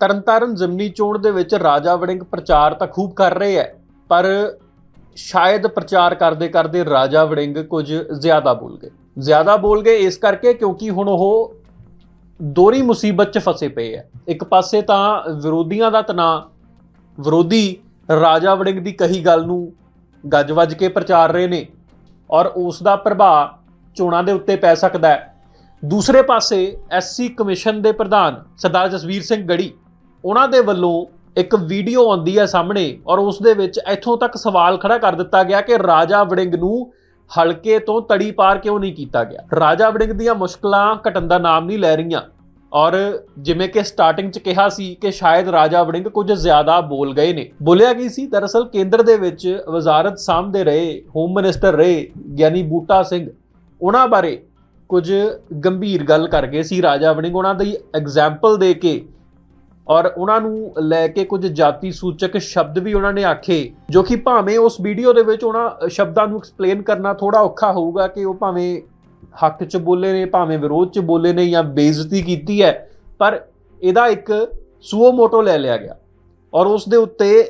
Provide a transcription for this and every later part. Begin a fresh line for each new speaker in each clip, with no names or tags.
ਤਰਨਤਾਰਨ ਜ਼ਮਨੀ ਚੋਣ ਦੇ ਵਿੱਚ ਰਾਜਾ ਵੜਿੰਗ ਪ੍ਰਚਾਰ ਤਾਂ ਖੂਬ ਕਰ ਰਹੇ ਹੈ, ਪਰ ਸ਼ਾਇਦ ਪ੍ਰਚਾਰ ਕਰਦੇ ਕਰਦੇ ਰਾਜਾ ਵੜਿੰਗ ਕੁਝ ਜ਼ਿਆਦਾ ਬੋਲ ਗਏ। ਜ਼ਿਆਦਾ ਬੋਲ ਗਏ ਇਸ ਕਰਕੇ ਕਿਉਂਕਿ ਹੁਣ ਉਹ ਦੋਹਰੀ ਮੁਸੀਬਤ 'ਚ ਫਸੇ ਪਏ ਹੈ। ਇੱਕ ਪਾਸੇ ਤਾਂ ਵਿਰੋਧੀਆਂ ਦਾ ਤਣਾਅ, ਵਿਰੋਧੀ ਰਾਜਾ ਵੜਿੰਗ ਦੀ ਕਹੀ ਗੱਲ ਨੂੰ ਗੱਜ-ਵੱਜ ਕੇ ਪ੍ਰਚਾਰ ਰਹੇ ਨੇ ਔਰ ਉਸ ਦਾ ਪ੍ਰਭਾਵ ਚੋਣਾਂ ਦੇ ਉੱਤੇ ਪੈ ਸਕਦਾ ਹੈ। ਦੂਸਰੇ ਪਾਸੇ ਐਸਸੀ ਕਮਿਸ਼ਨ ਦੇ ਪ੍ਰਧਾਨ ਸਰਦਾਰ ਜਸਵੀਰ ਸਿੰਘ ਗੜੀ ਉਹਨਾਂ ਦੇ ਵੱਲੋਂ ਇੱਕ ਵੀਡੀਓ ਆਉਂਦੀ ਹੈ ਸਾਹਮਣੇ ਔਰ ਉਸ ਦੇ ਵਿੱਚ ਇੱਥੋਂ ਤੱਕ ਸਵਾਲ ਖੜਾ ਕਰ ਦਿੱਤਾ ਗਿਆ ਕਿ ਰਾਜਾ ਵੜਿੰਗ ਨੂੰ ਹਲਕੇ ਤੋਂ ਤੜੀ ਪਾਰ ਕਿਉਂ ਨਹੀਂ ਕੀਤਾ ਗਿਆ? ਰਾਜਾ ਵੜਿੰਗ ਦੀਆਂ ਮੁਸ਼ਕਲਾਂ ਘਟਣ ਦਾ ਨਾਮ ਨਹੀਂ ਲੈ ਰਹੀਆਂ ਔਰ ਜਿਵੇਂ ਕਿ ਸਟਾਰਟਿੰਗ 'ਚ ਕਿਹਾ ਸੀ ਕਿ ਸ਼ਾਇਦ ਰਾਜਾ ਵੜਿੰਗ ਕੁਝ ਜ਼ਿਆਦਾ ਬੋਲ ਗਏ ਨੇ। ਬੋਲਿਆ ਕੀ ਸੀ? ਦਰਅਸਲ ਕੇਂਦਰ ਦੇ ਵਿੱਚ ਵਜ਼ਾਰਤ ਸਾਂਭਦੇ ਰਹੇ ਹੋਮ ਮਿਨਿਸਟਰ ਰਹੇ ਗਿਆਨੀ ਬੂਟਾ ਸਿੰਘ, ਉਹਨਾਂ ਬਾਰੇ ਕੁਝ ਗੰਭੀਰ ਗੱਲ ਕਰ ਗਏ ਸੀ। ਰਾਜਾ ਵੜਿੰਗ ਉਹਨਾਂ ਦੀ ਐਗਜ਼ਾਮਪਲ ਦੇ ਕੇ ਔਰ ਉਹਨਾਂ ਨੂੰ ਲੈ ਕੇ ਕੁਝ ਜਾਤੀ ਸੂਚਕ ਸ਼ਬਦ ਵੀ ਉਹਨਾਂ ਨੇ ਆਖੇ, ਜੋ ਕਿ ਭਾਵੇਂ ਉਸ ਵੀਡੀਓ ਦੇ ਵਿੱਚ ਉਹਨਾਂ ਸ਼ਬਦਾਂ ਨੂੰ ਐਕਸਪਲੇਨ ਕਰਨਾ ਥੋੜਾ ਔਖਾ ਹੋਊਗਾ ਕਿ ਉਹ ਭਾਵੇਂ ਹੱਕ 'ਚ ਬੋਲੇ ਨੇ, ਭਾਵੇਂ ਵਿਰੋਧ 'ਚ ਬੋਲੇ ਨੇ ਜਾਂ ਬੇਇੱਜ਼ਤੀ ਕੀਤੀ ਹੈ, ਪਰ ਇਹਦਾ ਇੱਕ ਸੂਓ ਮੋਟੋ ਲੈ ਲਿਆ ਗਿਆ। ਔਰ ਉਸ ਦੇ ਉੱਤੇ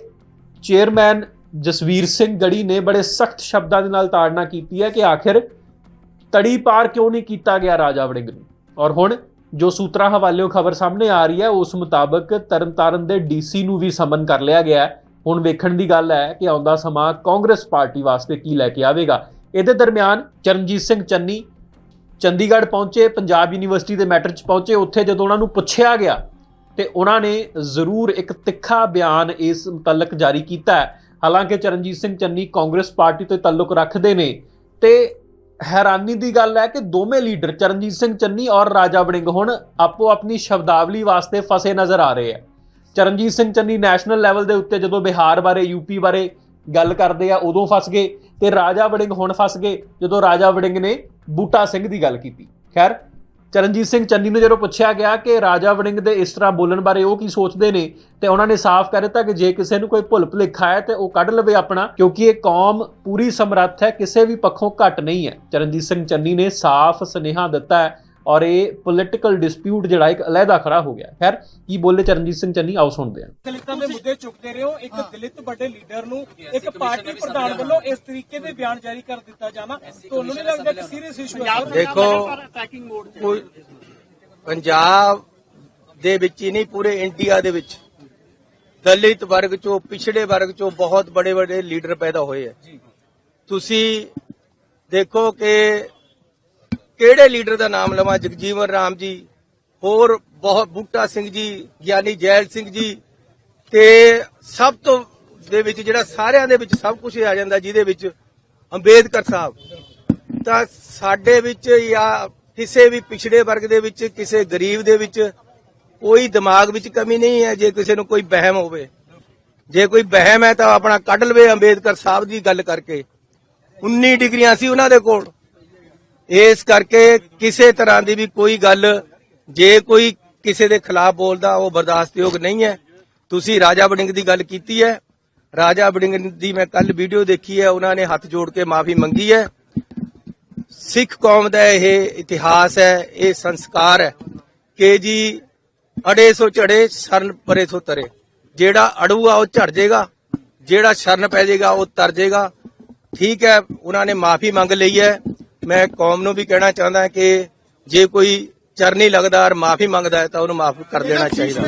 ਚੇਅਰਮੈਨ ਜਸਵੀਰ ਸਿੰਘ ਗੜੀ ਨੇ ਬੜੇ ਸਖਤ ਸ਼ਬਦਾਂ ਦੇ ਨਾਲ ਤਾੜਨਾ ਕੀਤੀ ਹੈ ਕਿ ਆਖਿਰ ਤੜੀ ਪਾਰ ਕਿਉਂ ਨਹੀਂ ਕੀਤਾ ਗਿਆ ਰਾਜਾ ਵੜਿੰਗ ਨੂੰ। ਔਰ ਹੁਣ ਜੋ ਸੂਤਰਾਂ ਹਵਾਲਿਓਂ ਖਬਰ ਸਾਹਮਣੇ ਆ ਰਹੀ ਹੈ, ਉਸ ਮੁਤਾਬਕ ਤਰਨਤਾਰਨ ਦੇ ਡੀਸੀ ਨੂੰ ਵੀ ਸਮਨ ਕਰ ਲਿਆ ਗਿਆ ਹੈ। ਹੁਣ ਵੇਖਣ ਦੀ ਗੱਲ ਹੈ ਕਿ ਆਉਂਦਾ ਸਮਾਂ ਕਾਂਗਰਸ ਪਾਰਟੀ ਵਾਸਤੇ ਕੀ ਲੈ ਕੇ ਆਵੇਗਾ। ਇਹਦੇ ਦਰਮਿਆਨ ਚਰਨਜੀਤ ਸਿੰਘ ਚੰਨੀ ਚੰਡੀਗੜ੍ਹ ਪਹੁੰਚੇ, ਪੰਜਾਬ ਯੂਨੀਵਰਸਿਟੀ ਦੇ ਮੈਟਰ 'ਚ ਪਹੁੰਚੇ। ਉੱਥੇ ਜਦੋਂ ਉਹਨਾਂ ਨੂੰ ਪੁੱਛਿਆ ਗਿਆ ਤੇ ਉਹਨਾਂ ਨੇ ਜ਼ਰੂਰ ਇੱਕ ਤਿੱਖਾ ਬਿਆਨ ਇਸ ਮੁਤਲਕ ਜਾਰੀ ਕੀਤਾ ਹਾਲਾਂਕਿ ਚਰਨਜੀਤ ਸਿੰਘ ਚੰਨੀ ਕਾਂਗਰਸ ਪਾਰਟੀ ਤੋਂ ਤਾਲੁਕ ਰੱਖਦੇ ਨੇ ਤੇ ਹੈਰਾਨੀ ਦੀ ਗੱਲ ਹੈ ਕਿ ਦੋਵੇਂ ਲੀਡਰ ਚਰਨਜੀਤ ਸਿੰਘ ਚੰਨੀ ਔਰ ਰਾਜਾ ਵੜਿੰਗ ਹੁਣ ਆਪੋ ਆਪਣੀ ਸ਼ਬਦਾਵਲੀ ਵਾਸਤੇ ਫਸੇ ਨਜ਼ਰ ਆ ਰਹੇ ਆ। ਚਰਨਜੀਤ ਸਿੰਘ ਚੰਨੀ ਨੈਸ਼ਨਲ ਲੈਵਲ ਦੇ ਉੱਤੇ ਜਦੋਂ ਬਿਹਾਰ ਬਾਰੇ ਯੂਪੀ ਬਾਰੇ ਗੱਲ ਕਰਦੇ ਆ, ਉਦੋਂ ਫਸ ਗਏ ਤੇ ਰਾਜਾ ਵੜਿੰਗ ਹੁਣ ਫਸ ਗਏ ਜਦੋਂ ਰਾਜਾ ਵੜਿੰਗ ਨੇ ਬੂਟਾ ਸਿੰਘ ਦੀ ਗੱਲ ਕੀਤੀ। ਖੈਰ ਚਰਨਜੀਤ ਸਿੰਘ ਚੰਨੀ ਨੂੰ ਜਦੋਂ ਪੁੱਛਿਆ ਗਿਆ ਕਿ ਰਾਜਾ ਵੜਿੰਗ ਦੇ ਇਸ ਤਰ੍ਹਾਂ ਬੋਲਣ ਬਾਰੇ ਉਹ ਕੀ ਸੋਚਦੇ ਨੇ, ਤੇ ਉਹਨਾਂ ਨੇ ਸਾਫ਼ ਕਰ ਦਿੱਤਾ ਕਿ ਜੇ ਕਿਸੇ ਨੂੰ ਕੋਈ ਭੁੱਲ ਭੁਲੇਖਾ ਹੈ ਤੇ ਉਹ ਕੱਢ ਲਵੇ ਆਪਣਾ, ਕਿਉਂਕਿ ਇਹ ਕੌਮ ਪੂਰੀ ਸਮਰੱਥ ਹੈ, ਕਿਸੇ ਵੀ ਪੱਖੋਂ ਘੱਟ ਨਹੀਂ ਹੈ। ਚਰਨਜੀਤ ਸਿੰਘ ਚੰਨੀ ਨੇ ਸਾਫ਼ ਸੁਨੇਹਾ ਦਿੱਤਾ ਹੈ ਔਰ ਇਹ ਪੋਲਿਟੀਕਲ ਡਿਸਪਿਊਟ ਜਿਹੜਾ ਇੱਕ ਅਲੱਗਾ ਖੜਾ ਹੋ ਗਿਆ ਖੈਰ ਕੀ ਬੋਲੇ ਚਰਨਜੀਤ ਸਿੰਘ ਚੰਨੀ? ਆਓ ਸੁਣਦੇ ਹਾਂ।
ਦਲਿਤਾਂ ਦੇ ਮੁੱਦੇ ਚੁੱਕਦੇ ਰਹੇ। ਹੋ ਇੱਕ ਦਲਿਤ ਵੱਡੇ ਲੀਡਰ ਨੂੰ ਇੱਕ ਪਾਰਟੀ ਪ੍ਰਧਾਨ ਵੱਲੋਂ ਇਸ ਤਰੀਕੇ ਦੇ ਬਿਆਨ ਜਾਰੀ ਕਰ ਦਿੱਤਾ ਜਾਣਾ ਤੁਹਾਨੂੰ ਨਹੀਂ ਲੱਗਦਾ ਕਿ ਸੀਰੀਅਸ ਇਸ਼ੂ ਹੈ?
ਦੇਖੋ ਪੰਜਾਬ ਦੇ ਵਿੱਚ ਹੀ ਨਹੀਂ ਪੂਰੇ ਇੰਡੀਆ ਦੇ ਵਿੱਚ। ਦਲਿਤ ਵਰਗ ਚੋਂ ਪਿਛੜੇ ਵਰਗ ਚੋਂ ਬਹੁਤ ਬੜੇ ਬੜੇ ਲੀਡਰ ਪੈਦਾ ਹੋਏ ਆ। ਤੁਸੀਂ ਦੇਖੋ ਕਿ ਕਿਹੜੇ ਲੀਡਰ ਦਾ ਨਾਮ ਲਵਾਂ? ਜਗਜੀਵਨ ਰਾਮ ਜੀ, ਹੋਰ ਬਹੁਤ ਬੂਟਾ ਸਿੰਘ ਜੀ, ਗਿਆਨੀ ਜੈਲ ਸਿੰਘ ਜੀ, ਤੇ ਸਭ ਤੋਂ ਦੇ ਵਿੱਚ ਜਿਹੜਾ ਸਾਰਿਆਂ ਦੇ ਵਿੱਚ ਸਭ ਕੁਝ ਆ ਜਾਂਦਾ, ਜਿਹਦੇ ਵਿੱਚ ਅੰਬੇਦਕਰ ਸਾਹਿਬ। ਤਾਂ ਸਾਡੇ ਵਿੱਚ ਜਾਂ ਕਿਸੇ ਵੀ ਪਿਛੜੇ ਵਰਗ ਦੇ ਵਿੱਚ, ਕਿਸੇ ਗਰੀਬ ਦੇ ਵਿੱਚ ਕੋਈ ਦਿਮਾਗ ਵਿੱਚ ਕਮੀ ਨਹੀਂ ਹੈ, ਜੇ ਕਿਸੇ ਨੂੰ ਕੋਈ ਵਹਿਮ ਹੋਵੇ। ਜੇ ਕੋਈ ਵਹਿਮ ਹੈ ਤਾਂ ਆਪਣਾ ਕੱਢ ਲਵੇ ਅੰਬੇਦਕਰ ਸਾਹਿਬ ਦੀ ਗੱਲ ਕਰਕੇ। 19 ਡਿਗਰੀਆਂ ਸੀ ਉਹਨਾਂ ਦੇ ਕੋਲ। ਇਸ ਕਰਕੇ ਕਿਸੇ ਤਰ੍ਹਾਂ ਦੀ ਵੀ ਕੋਈ ਗੱਲ, ਜੇ ਕੋਈ ਕਿਸੇ ਦੇ ਖਿਲਾਫ ਬੋਲਦਾ, ਉਹ ਬਰਦਾਸ਼ਤਯੋਗ ਨਹੀਂ ਹੈ। ਤੁਸੀਂ ਰਾਜਾ ਵੜਿੰਗ ਦੀ ਗੱਲ ਕੀਤੀ ਹੈ। ਰਾਜਾ ਵੜਿੰਗ ਦੀ ਮੈਂ ਕੱਲ ਵੀਡੀਓ ਦੇਖੀ ਹੈ, ਉਹਨਾਂ ਨੇ ਹੱਥ ਜੋੜ ਕੇ ਮਾਫੀ ਮੰਗੀ ਹੈ। ਸਿੱਖ ਕੌਮ ਦਾ ਇਹ ਇਤਿਹਾਸ ਹੈ, ਇਹ ਸੰਸਕਾਰ ਹੈ ਕਿ ਜੀ ਅੜੇ ਸੋ ਝੜੇ ਸ਼ਰਨ ਪਰੇ ਸੋ ਤਰੇ। ਜਿਹੜਾ ਅੜੂਗਾ, ਉਹ ਝੜ ਜਾਏਗਾ ਜਿਹੜਾ ਸ਼ਰਨ ਪੈ ਜਾਏਗਾ ਉਹ ਤਰ ਜਾਏਗਾ ਠੀਕ ਹੈ, ਉਹਨਾਂ ਨੇ ਮਾਫੀ ਮੰਗ ਲਈ ਹੈ। ਮੈਂ ਕੌਮ ਨੂੰ ਵੀ ਕਹਿਣਾ ਚਾਹੁੰਦਾ ਕਿ ਜੇ ਕੋਈ ਚਰਨੀ ਲੱਗਦਾ ਔਰ ਮਾਫੀ ਮੰਗਦਾ ਹੈ ਤਾਂ ਉਹਨੂੰ ਮਾਫ ਕਰ ਦੇਣਾ ਚਾਹੀਦਾ।